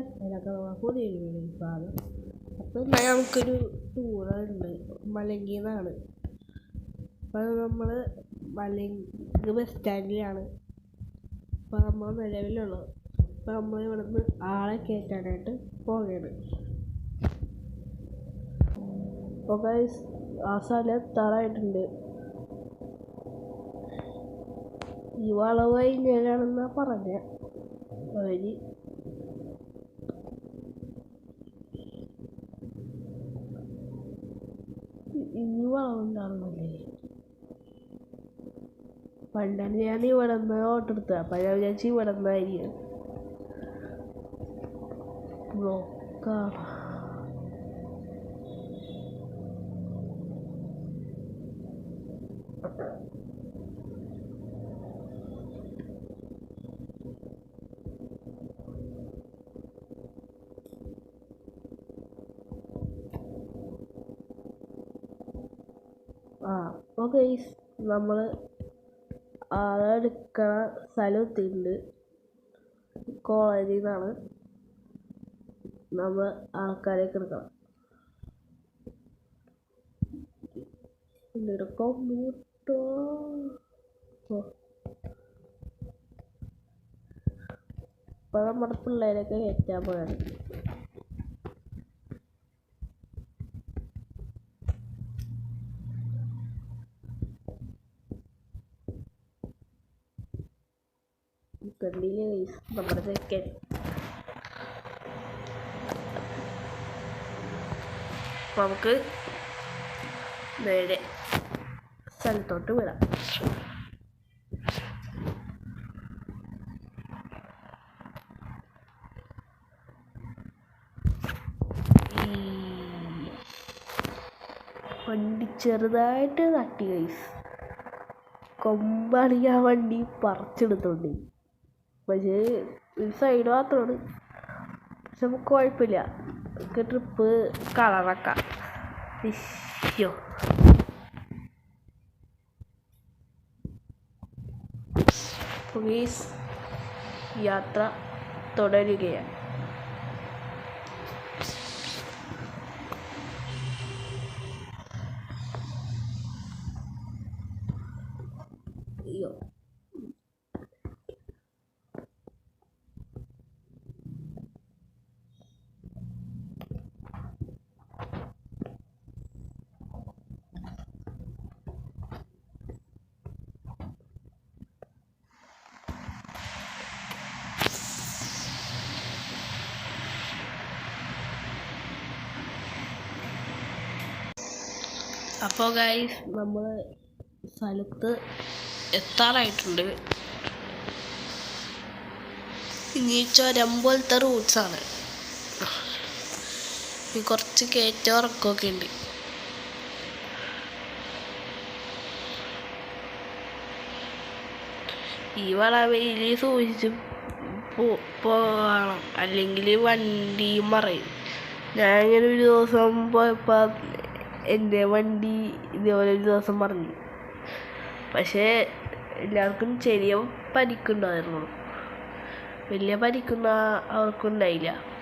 അതിനൊക്കെ പുതിയൊരു വീടാണ് അപ്പം നമുക്കൊരു ടൂറുണ്ട് മലങ്കിന്നാണ്. അപ്പോൾ നമ്മൾ മലങ്ക് ബസ് സ്റ്റാൻഡിലാണ് അപ്പം നമ്മൾ നിലവിലുള്ളത്. അപ്പം നമ്മൾ ഇവിടുന്ന് ആളെ കയറ്റാനായിട്ട് പോവുകയാണ്. അപ്പോൾ ആ സ്ഥലം എത്താറായിട്ടുണ്ട്. ഈ വളവായി ഞാനാണെന്നാണ് പറഞ്ഞത് അവർ ഇനി വളവുണ്ടായിരുന്നല്ലേ പണ്ടാണ് ഞാൻ ഇവിടെ നിന്ന് ഓട്ടോ എടുത്തത്. അപ്പം ഞാൻ വിചാരിച്ചു ഇവിടെ നിന്നായിരിക്കും ബ്ലോക്കാണ്. ആ അപ്പോൾ ഗൈസ് നമ്മൾ ആളെടുക്കണ സ്ഥലം എത്തിയിട്ടുണ്ട് കോളേജിൽ നിന്നാണ് നമ്മൾ ആൾക്കാരെയൊക്കെ എടുക്കണം ഇപ്പൊ നമ്മുടെ പിള്ളേരൊക്കെ കയറ്റാൻ പോയാണ്. കണ്ടില്ലേ നമ്മുടെ ചെക്കൻ അപ്പൊ നമുക്ക് നേരെ സ്ഥലത്തോട്ട് വിടാം വണ്ടി ചെറുതായിട്ട് തട്ടി കൈസ് കൊമ്പാണെങ്കിൽ ആ വണ്ടി പറിച്ചെടുത്തോണ്ട്. പക്ഷേ ഒരു സൈഡ് മാത്രമാണ്. പക്ഷെ നമുക്ക് കുഴപ്പമില്ല. നമുക്ക് ട്രിപ്പ് കളറാക്കാം ഇശ്യോ പ്ലീസ് യാത്ര തുടരുകയാണ് അയ്യോ അപ്പോൾ ഗൈസ് നമ്മൾ സ്ഥലത്ത് എത്താറായിട്ടുണ്ട്. ഇനി ചുരം പോലത്തെ റൂട്ട്സാണ് കുറച്ച് കയറ്റം ഇറക്കമൊക്കെ ഉണ്ട്. ഈ വെയിലി സൂചിച്ച് പോകണം. അല്ലെങ്കിൽ വണ്ടി മറയും. ഞാൻ ഒരു ദിവസം പോയപ്പോൾ എന്റെ വണ്ടി ഇതേപോലെ ഒരു ദിവസം മറിഞ്ഞു. പക്ഷേ എല്ലാവർക്കും ചെറിയ പരിക്കുണ്ടായിരുന്നു. വലിയ പരിക്കുന്ന അവർക്കുണ്ടായില്ല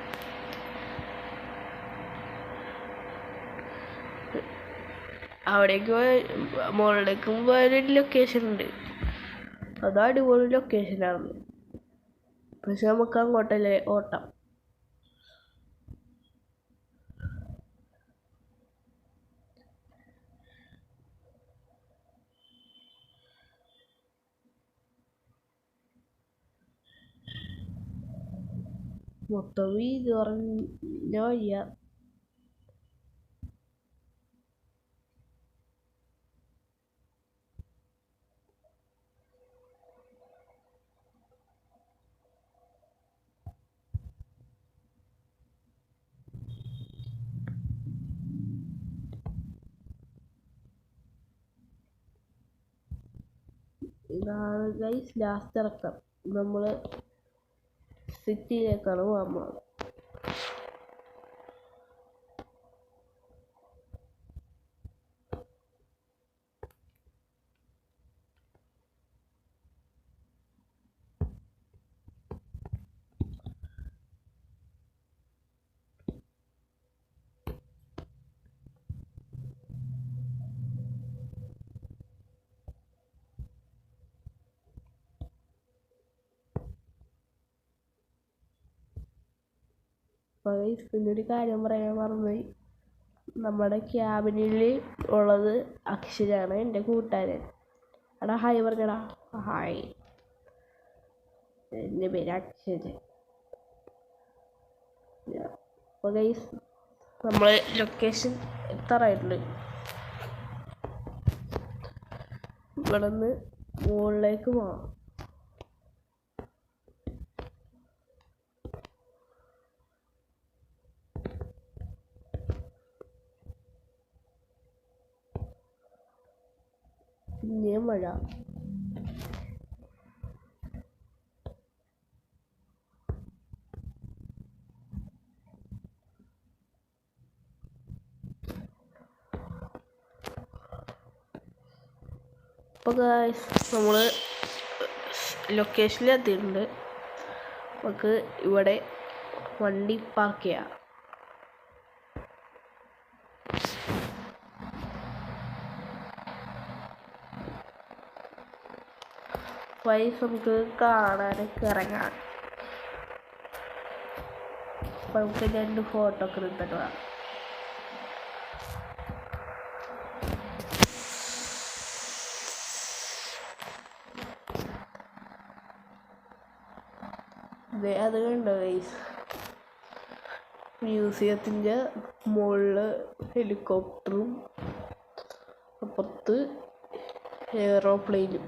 അവിടേക്ക് മുകളിലേക്കും പോയൊരു ലൊക്കേഷൻ ഉണ്ട്. അത് അടിപൊളി ലൊക്കേഷനാണ് പക്ഷെ നമുക്ക് അങ്ങോട്ടല്ലേ ഓട്ടം. വീതി കുറഞ്ഞ വയ്യ ഇതാണ് ഗൈസ് ലാസ്റ്റ് ഇറക്കം നമ്മൾ சிட்டியில் இருக்கிறவங்க അപ്പോൾ ഒരു കാര്യം പറയാൻ മറന്നുപോയി. നമ്മുടെ ക്യാബിനിൽ ഉള്ളത് അക്ഷരാണ് എന്റെ കൂട്ടുകാരൻ. എടാ ഹായ് പറഞ്ഞടാ. ഹായ് എന്റെ പേര് അക്ഷര അപ്പോൾ ഗൈസ് നമ്മൾ ലൊക്കേഷൻ എത്താറായിട്ടുണ്ട്. ഇവിടെ നിന്ന് മുകളിലേക്ക് പോകാം പിന്നെയും മഴ. അപ്പോൾ നമ്മൾ ലൊക്കേഷനിൽ എത്തിയിട്ടുണ്ട്. നമുക്ക് ഇവിടെ വണ്ടി പാർക്ക് ചെയ്യാം. വൈസ് നമുക്ക് കാണാനൊക്കെ ഇറങ്ങാം. അപ്പം നമുക്ക് രണ്ട് ഫോട്ടോ ഒക്കെ എടുത്തിട്ട് വേണം അത് കണ്ടോ ഗൈസ് മ്യൂസിയത്തിന്റെ മുകളിൽ ഹെലികോപ്റ്ററും അപ്പുറത്ത് എയറോപ്ലെയിനും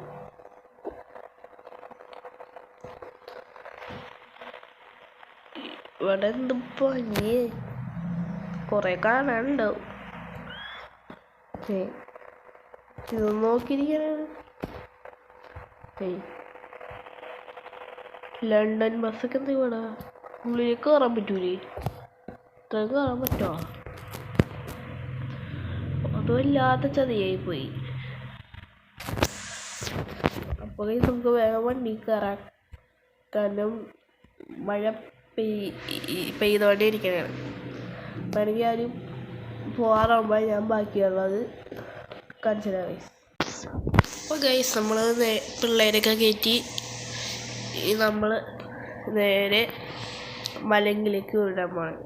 ഇവിടെ എന്ത് പനി കുറെ കാണാനുണ്ടാവും ഇത് നോക്കിയിരിക്കാനാണ് ലണ്ടൻ ബസ്സൊക്കെ എന്താ ഇവിടെ? ഉള്ളിലേക്ക് കയറാൻ പറ്റൂലേ? ഇത്രയും കയറാൻ പറ്റുമോ അത് ചതിയായി പോയി. അപ്പോൾ നമുക്ക് വേഗം വണ്ടി കയറാൻ കാരണം മഴ പെയ് ഇരിക്കണേ വേണമെങ്കിൽ ആരും പോകാറാകുമ്പോൾ ഞാൻ ബാക്കിയുള്ളത് കാണിച്ചു തരാം ഗൈസ് അപ്പോൾ ഗൈസ് നമ്മൾ പിള്ളേരൊക്കെ കയറ്റി നമ്മൾ നേരെ മലങ്കിലേക്ക് വിടാൻ പോണത്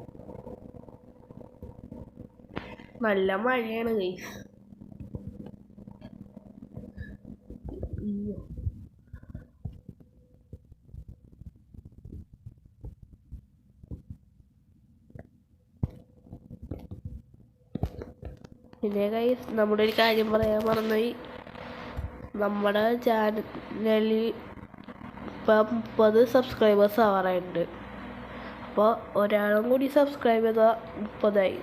നല്ല മഴയാണ് ഗൈസ് അയ്യോ. പിന്നെ ഗൈസ് നമ്മുടെ ഒരു കാര്യം പറയാൻ മറന്നുപോയി. നമ്മുടെ ചാനലിൽ ഇപ്പം മുപ്പത് സബ്സ്ക്രൈബേഴ്സ് ആവാറുണ്ട് അപ്പോൾ ഒരാളും കൂടി സബ്സ്ക്രൈബ് ചെയ്താൽ മുപ്പതായി.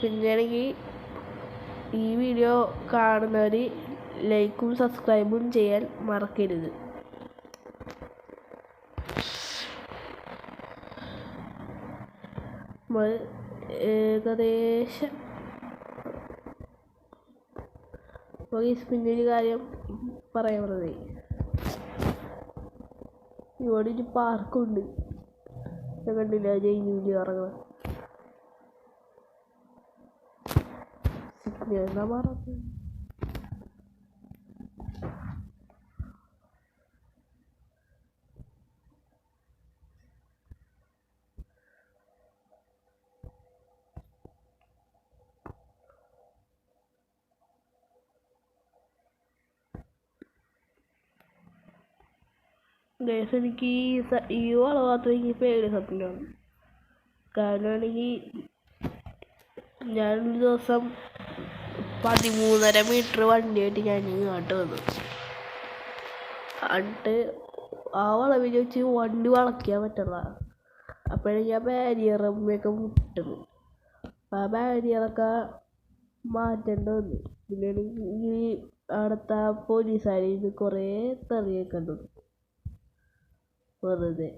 പിന്നെയാണെങ്കിൽ ഈ വീഡിയോ കാണുന്നവർ ലൈക്കും സബ്സ്ക്രൈബും ചെയ്യാൻ മറക്കരുത്. നമ്മൾ ഏകദേശം. പിന്നെ ഒരു കാര്യം പറയുന്നത് ഇവിടെ ഒരു പാർക്കുണ്ട് കണ്ടില്ല? ജയിലൂലി ഇറങ്ങണം സിഗ്നൽ എന്താ മാറാത്ത ഗൈസ് എനിക്ക് ഈ ഈ മാത്രം എനിക്ക് പേടി ആണെങ്കിൽ കാരണമാണെങ്കിൽ ഞാനൊരു ദിവസം പതിമൂന്നര മീറ്റർ വണ്ടിയായിട്ട് ഞാൻ ഇങ്ങോട്ട് വന്നു. എന്നിട്ട് ആ വളവിൽ വെച്ച് വണ്ടി വളയ്ക്കാൻ പറ്റില്ല അപ്പോഴാണ് ഞാൻ ബാരിയറമ്മയൊക്കെ മുട്ടുന്നു ആ ബാരിയറൊക്കെ മാറ്റേണ്ടി വന്നു. പിന്നെ ഈ അവിടുത്തെ പോലീസുകാരിൽ നിന്ന് കുറേ തെറിയൊക്കെ ഉണ്ട് വെറുതെ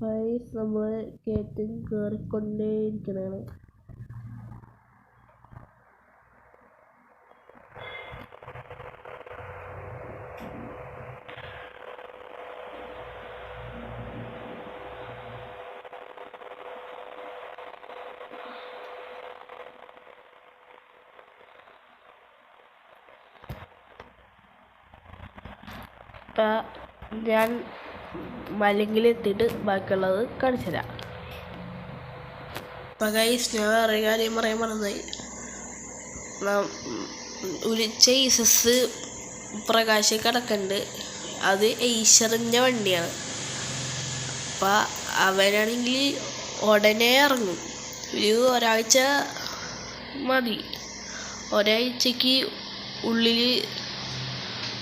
ഗൈസ് നമ്മൾ കയറ്റം കയറിക്കൊണ്ടേയിരിക്കണതാണ് ഇപ്പം ഞാൻ മലങ്കിൽ എത്തിയിട്ട് ബാക്കിയുള്ളത് കാണിച്ചു തരാം. അപ്പം ഗൈസ് ഞാൻ പറയാൻ മറന്നുപോയി. ഉലിച്ച ഈസസ് പ്രകാശം കിടക്കുന്നുണ്ട് അത് ഈശ്വറിന്റെ വണ്ടിയാണ്. അപ്പം അവനാണെങ്കിൽ ഉടനെ ഇറങ്ങും. ഒരു ഒരാഴ്ച മതി. ഒരാഴ്ചക്ക് ഉള്ളിൽ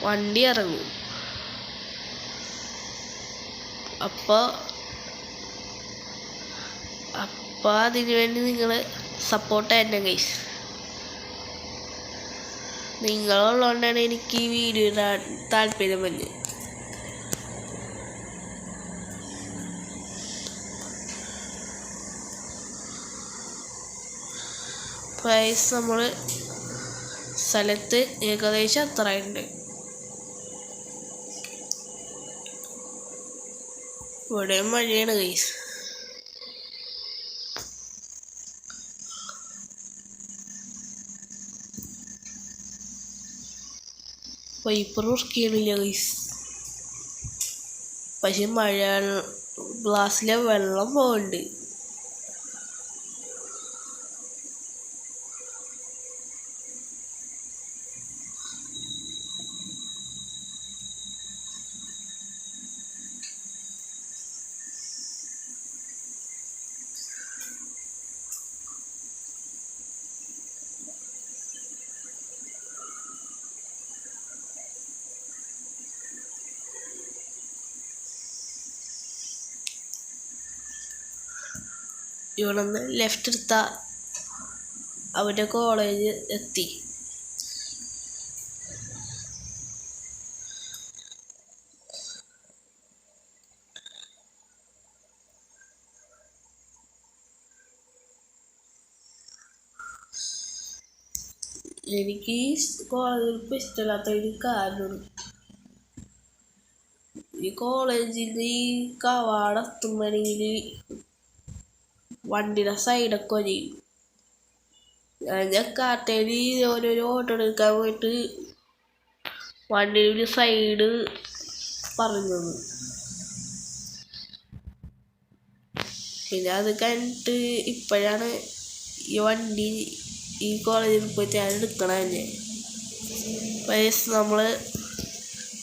വണ്ടി ഇറങ്ങും. അപ്പോൾ അപ്പോൾ അതിനു വേണ്ടി നിങ്ങൾ സപ്പോർട്ട് തന്നെ ഗൈസ് നിങ്ങളുള്ളതുകൊണ്ടാണ് എനിക്ക് ഈ വീഡിയോ താല്പര്യം വന്നത്. പ്രൈസ് നമ്മൾ സ്ഥലത്ത് ഏകദേശം അത്രയുണ്ട് ഇവിടെയും മഴയാണ് കൈസ് വൈപ്പർ വർക്ക് കൈസ് പക്ഷെ മഴ ഗ്ലാസ്സിലെ വെള്ളം പോകുന്നുണ്ട് ഇവിടെ നിന്ന് ലെഫ്റ്റ് എടുത്താൽ അവന്റെ കോളേജ് എത്തി. എനിക്ക് ഈ കോളേജിൽ ഇപ്പം ഇഷ്ടമില്ലാത്ത ഒരു കാരണം ഈ കോളേജിൽ ഈ കവാടം എത്തുമ്പോഴെങ്കിൽ വണ്ടിയുടെ സൈഡൊക്കെ ഒരയും ഞാൻ കാട്ടേരി ഓരോരോ ഓട്ടോ എടുക്കാൻ പോയിട്ട് വണ്ടിയുടെ സൈഡ് പറഞ്ഞത് പിന്നെ അത് കഴിഞ്ഞിട്ട് ഇപ്പോഴാണ് ഈ വണ്ടി ഈ കോളേജിൽ പോയിട്ട് ഞാൻ എടുക്കണ തന്നെ. വയസ്സ് നമ്മൾ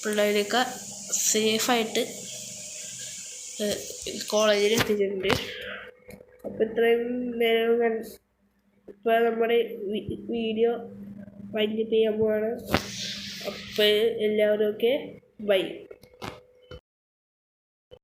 പിള്ളേരൊക്കെ സേഫായിട്ട് കോളേജിൽ എത്തിയിട്ടുണ്ട്. ഇത്രയും നേരം ഇപ്പോൾ നമ്മുടെ വീഡിയോ വൈൻഡപ്പ് ചെയ്യാൻ പോവാണ്. അപ്പോൾ എല്ലാവരും ഒക്കെ ബൈ.